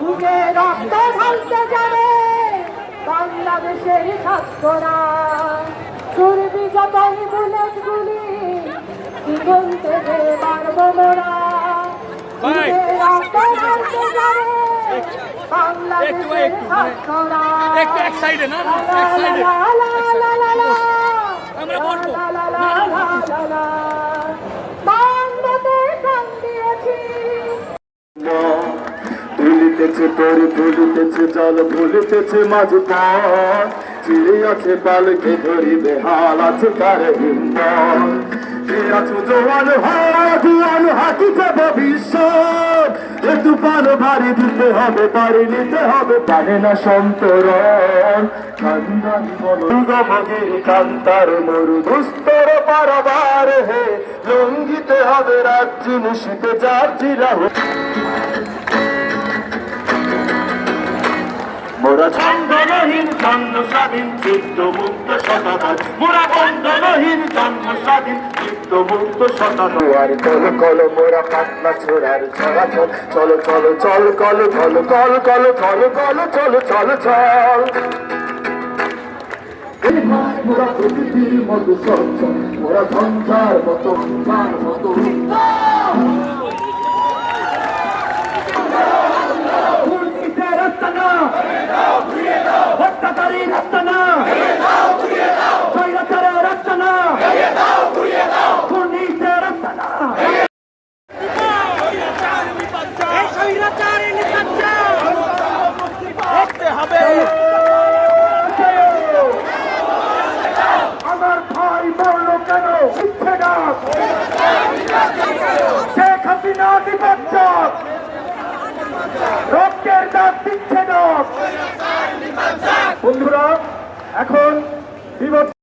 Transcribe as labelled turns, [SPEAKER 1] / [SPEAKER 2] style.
[SPEAKER 1] বুকে রক্ত ঢালতে যাবে বাংলাদেশের ছাত্ররা চুরবি যতই বুলেট গুলি জীবন থেকে পারব মোরা রক্ত ঢালতে যাবে বাংলাদেশের ছাত্ররা
[SPEAKER 2] আমরা বলব
[SPEAKER 3] ভুলিতেছে, তোর ভুলিতেছে, জল ভুলিতেছে মাঝ পথ আছে পালকে ধরিবে, হাল আছে তার এ দিতে হবে নিতে হবে না কান্তার মরু দুস্তর পারাবার হে। লঙ্গিতে হবে রাজ্য নিশিতে যার জিরা মোরা ছন্দনহীন ছন্দ স্বাধীন চিত্ত মুক্ত শতাধার মোরা বন্ধনহীন ছন্দ স্বাধীন চিত্ত মুক্ত শতাধার আর কল কল মোরা পাতলা ছোড়ার চলাচল চলো চলো চল কল কল কল কল কল কল চল চল চল। এই মোরা প্রকৃতির মতো মোরা ঝঞ্ঝার মতো মতো। শেখ হাসিনা নিপাচ্ছক রক্তের দাগ দিচ্ছে ডাক বন্ধুরা এখন বিপদ